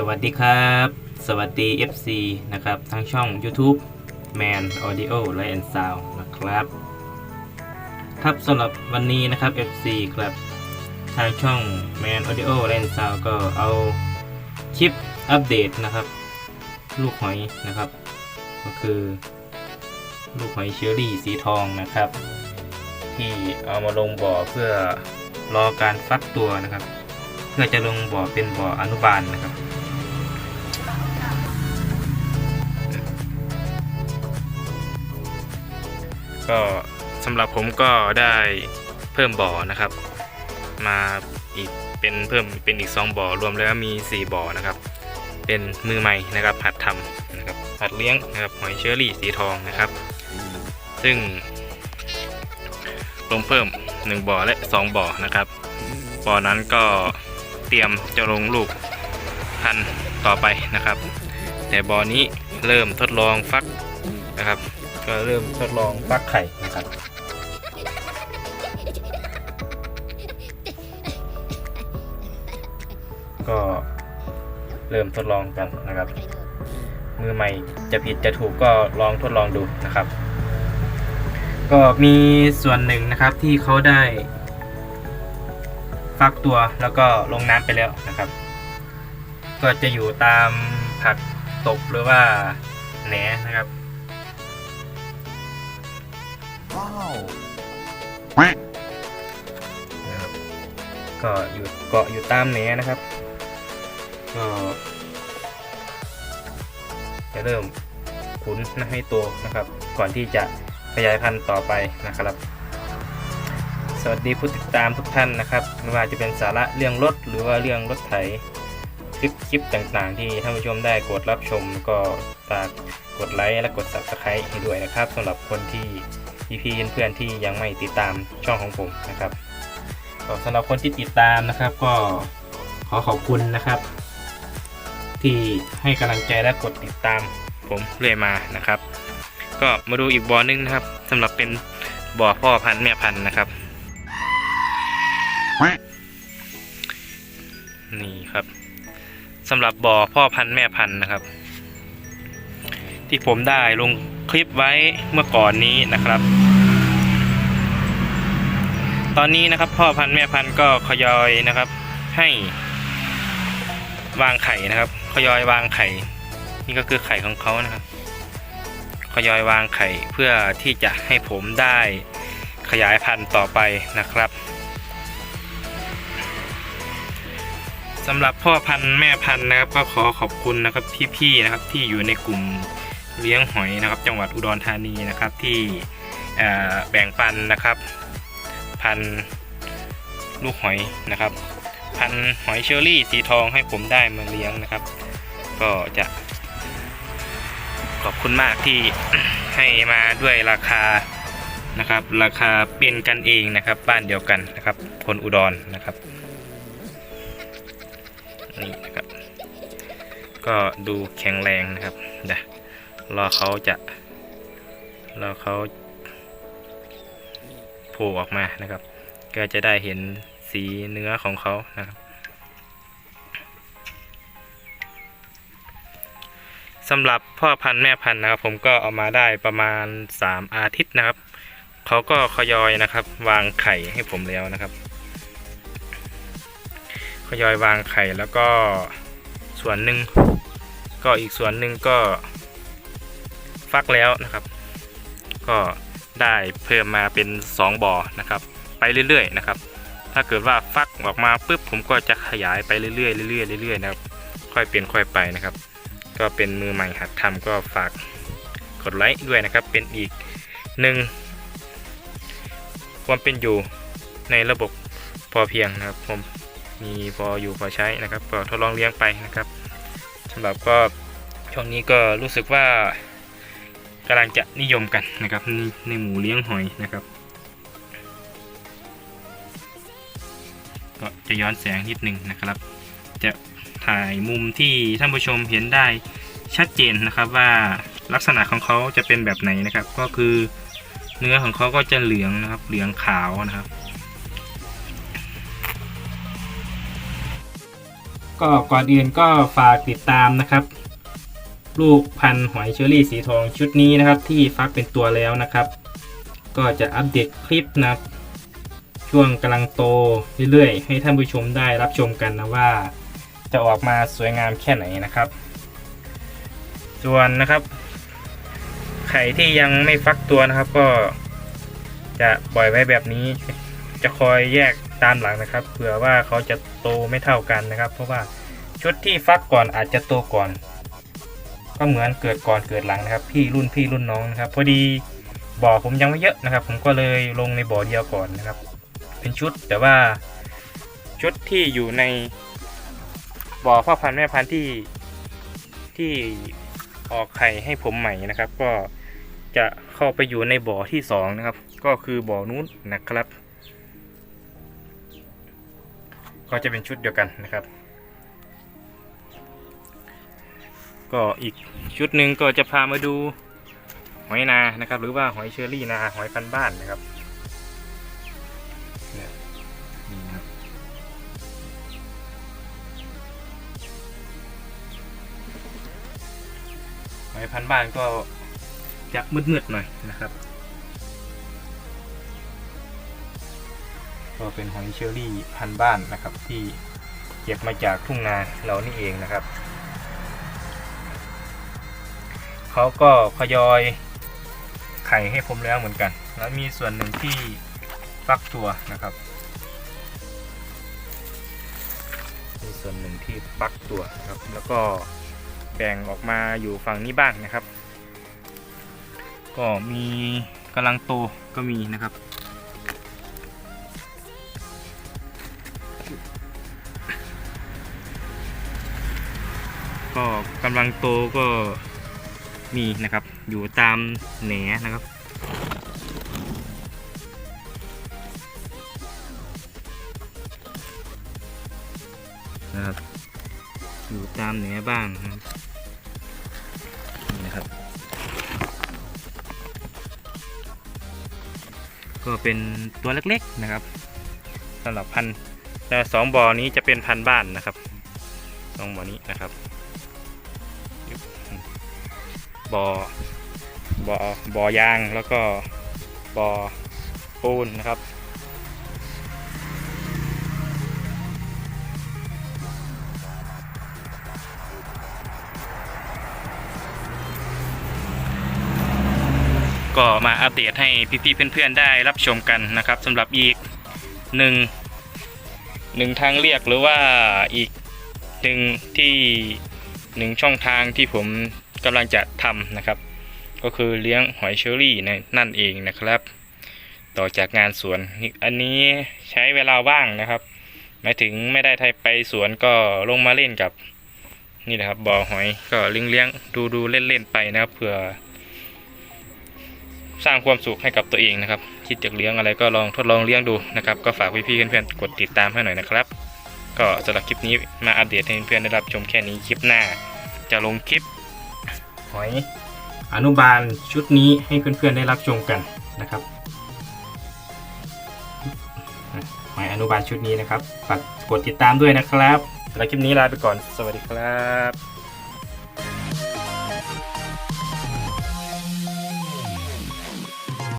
สวัสดีครับ สวัสดี FC นะครับทางช่อง YouTube Man Audio Light and Sound นะครับ ครับสำหรับวันนี้นะครับ FC ครับ ทางช่อง Man Audio Light and Sound ก็เอาคลิปอัปเดตนะครับ ลูกหอยนะครับ ก็คือ ลูกหอยเชอรี่สีทองนะครับ ที่เอามาลงบ่อเพื่อรอการฟักตัวนะครับ เพื่อจะลงบ่อเป็นบ่ออนุบาลนะครับ ก็สำหรับผมก็ได้เพิ่มบ่อนะครับ มาอีกเป็นเพิ่มเป็นอีก 2บ่อรวมแล้วมี 4บ่อนะครับ เป็นมือใหม่นะครับหัดทำนะครับหัดเลี้ยงนะครับหอยเชอรี่สีทองนะครับ ซึ่งลงเพิ่ม 1บ่อและ 2บ่อนะครับบ่อนั้นก็เตรียมจะลงลูกพันต่อไปนะครับ แต่บ่อนี้เริ่มทดลองฟักนะครับ ก็เริ่มทดลองฟักไข่นะครับ ก็เริ่มทดลองกันนะครับ มือใหม่จะผิดจะถูกก็ลองทดลองดูนะครับ ก็มีส่วนหนึ่งนะครับที่เขาได้ฟักตัวแล้วก็ลงน้ำไปแล้วนะครับ ก็จะอยู่ตามผักตบหรือว่าแหนนะครับ นะครับก็อยู่เกาะอยู่ตามแหนนะครับก็จะเริ่มขุนนะให้โตนะครับ ก่อนที่จะขยายพันธุ์ต่อไปนะครับ สวัสดีผู้ติดตามทุกท่านนะครับไม่ว่าจะเป็นสาระเรื่องรถหรือว่าเรื่องรถไถคลิปคลิปต่างๆ ที่ท่านผู้ชมได้กดรับชมก็ฝากกดไลค์และกด subscribe ให้ด้วยนะครับสำหรับคนที่ พี่ๆเพื่อนๆที่ยังไม่ติดตามช่องของผมนะครับสำหรับคนที่ติดตามนะครับ ก็ขอขอบคุณนะครับ ที่ให้กำลังใจและกดติดตามผมเรื่อยมานะครับ ก็มาดูอีกบ่อนึงนะครับสำหรับเป็นบ่อพ่อพันธุ์แม่พันธุ์นะครับนี่ครับสำหรับบ่อพ่อพันธุ์แม่พันธุ์นะครับ ที่ผมได้ลง คลิปไว้เมื่อก่อนนี้นะครับ ตอนนี้นะครับพ่อพันธุ์แม่พันธุ์ก็ขยอยนะครับ ให้วางไข่นะครับขยอยวางไข่ นี่ก็คือไข่ของเขานะครับขยอยวางไข่เพื่อที่จะให้ผมได้ขยายพันธุ์ต่อไปนะครับสำหรับพ่อพันธุ์แม่พันธุ์นะครับ ก็ขอขอบคุณนะครับพี่ๆนะครับที่อยู่ในกลุ่ม เลี้ยงหอยนะครับ จังหวัดอุดรธานีนะครับที่แบ่งปันนะครับ พันลูกหอยนะครับ พันหอยเชอรี่สีทองให้ผมได้มาเลี้ยงนะครับ ก็จะ ขอบคุณมากที่ให้มาด้วยราคานะครับ ราคาเป็นกันเองนะครับ บ้านเดียวกันนะครับ คนอุดรนะครับนี่นะครับ ก็ดูแข็งแรงนะครับเดี๋ยว รอเขาจะรอเขาโผล่ออกมานะครับ ก็จะได้เห็นสีเนื้อของเขานะครับสำหรับพ่อพันธุ์แม่พันธุ์นะครับ ผมก็เอามาได้ประมาณ 3 อาทิตย์นะครับเขาก็ขยอยนะครับ วางไข่ให้ผมแล้วนะครับขยอยวางไข่แล้วก็ส่วนหนึ่งก็อีกส่วนหนึ่งก็ ฟักแล้วนะครับ ก็ได้เพิ่มมาเป็น 2บ่อนะครับ ไปเรื่อยๆนะครับ ถ้าเกิดว่าฟักออกมาปุ๊บผมก็จะขยายไปเรื่อยๆเรื่อยๆเรื่อยๆนะครับ ค่อยเปลี่ยนค่อยไปนะครับ ก็เป็นมือใหม่หัดทำก็ฝากกดไลค์ด้วยนะครับ เป็นอีกหนึ่งความเป็นอยู่ในระบบพอเพียงนะครับผมมีพออยู่พอใช้นะครับ ก็ทดลองเลี้ยงไปนะครับสำหรับก็ช่วงนี้ก็รู้สึกว่า กำลังจะนิยมกันนะครับในในหมูเลี้ยงหอยนะครับ ก็จะย้อนแสงนิดนึงนะครับ จะถ่ายมุมที่ท่านผู้ชมเห็นได้ชัดเจนนะครับว่าลักษณะของเขาจะเป็นแบบไหนนะครับ ก็คือเนื้อของเขาก็จะเหลืองนะครับเหลืองขาวนะครับ ก็ก่อนอื่นก็ฝากติดตามนะครับ ลูกพันหอยเชอรี่สีทองชุดนี้นะครับที่ฟักเป็นตัวแล้วนะครับ ก็จะอัปเดตคลิปนะช่วงกำลังโตเรื่อยๆ ให้ท่านผู้ชมได้รับชมกันนะว่า จะออกมาสวยงามแค่ไหนนะครับ ส่วนนะครับ ไข่ที่ยังไม่ฟักตัวนะครับก็จะปล่อยไว้แบบนี้ จะคอยแยกตามหลังนะครับเผื่อว่าเขาจะโตไม่เท่ากันนะครับ เพราะว่าชุดที่ฟักก่อนอาจจะโตก่อน ก็เหมือนเกิดก่อนเกิดหลังนะครับ พี่รุ่นพี่รุ่นน้องนะครับ พอดีบ่อผมยังไม่เยอะนะครับ ผมก็เลยลงในบ่อเดียวก่อนนะครับ เป็นชุดแต่ว่าชุดที่อยู่ในบ่อพ่อพันธุ์แม่พันธุ์ที่ที่ออกไข่ให้ผมใหม่นะครับ ก็จะเข้าไปอยู่ในบ่อที่สองนะครับ ก็คือบ่อนู้นนะครับ ก็จะเป็นชุดเดียวกันนะครับ ก็อีกชุดหนึ่งก็จะพามาดูหอยนานะครับ หรือว่าหอยเชอรี่นาหอยพันบ้านนะครับเนี่ยนี่นะครับหอยพันบ้านก็จะมืดๆหน่อยนะครับ ก็เป็นหอยเชอรี่พันบ้านนะครับ ที่เก็บมาจากทุ่งนาเรานี่เองนะครับ เขาก็ขยอยไข่ให้ผมแล้วเหมือนกัน แล้วมีส่วนหนึ่งที่ฟักตัวนะครับ มีส่วนหนึ่งที่ฟักตัวครับ แล้วก็แบ่งออกมาอยู่ฝั่งนี้บ้างนะครับ ก็มีกำลังโตก็มีนะครับก็กำลังโตก็ มีนะครับ อยู่ตามแหนนะครับ นะครับ อยู่ตามแหนบ้างนะครับนี่นะครับ ก็เป็นตัวเล็กๆนะครับสำหรับพันแต่สองบ่อนี้จะเป็นพันบ้านนะครับสองบ่อนี้นะครับ บ่อบ่อบ่อยางแล้วก็บ่อปูนนะครับก็มาอัปเดตให้พี่ๆเพื่อนๆได้รับชมกันนะครับสำหรับอีกหนึ่งหนึ่งทางเรียกหรือว่าอีกหนึ่งที่หนึ่งช่องทางที่ผม กำลังจะทำนะครับ ก็คือเลี้ยงหอยเชอรี่ในนั่นเองนะครับ ต่อจากงานสวนอันนี้ใช้เวลาว่างนะครับหมายถึงไม่ได้ไปสวนก็ลงมาเล่นกับนี่นะครับบ่อหอยก็เลี้ยงเลี้ยงดูดูเล่นเล่นๆไปนะครับเผื่อ สร้างความสุขให้กับตัวเองนะครับ คิดจะเลี้ยงอะไรก็ลองทดลองเลี้ยงดูนะครับ ก็ฝากพี่ๆเพื่อนๆกดติดตามให้หน่อยนะครับ ก็สำหรับคลิปนี้มาอัปเดตให้เพื่อนๆได้รับชมแค่นี้คลิปหน้า จะลงคลิป หอยอนุบาลชุดนี้ให้เพื่อนๆได้รับชมกันนะครับหอยอนุบาลชุดนี้นะครับฝากกดติดตามด้วยนะครับสำหรับคลิปนี้ลาไปก่อนสวัสดีครับ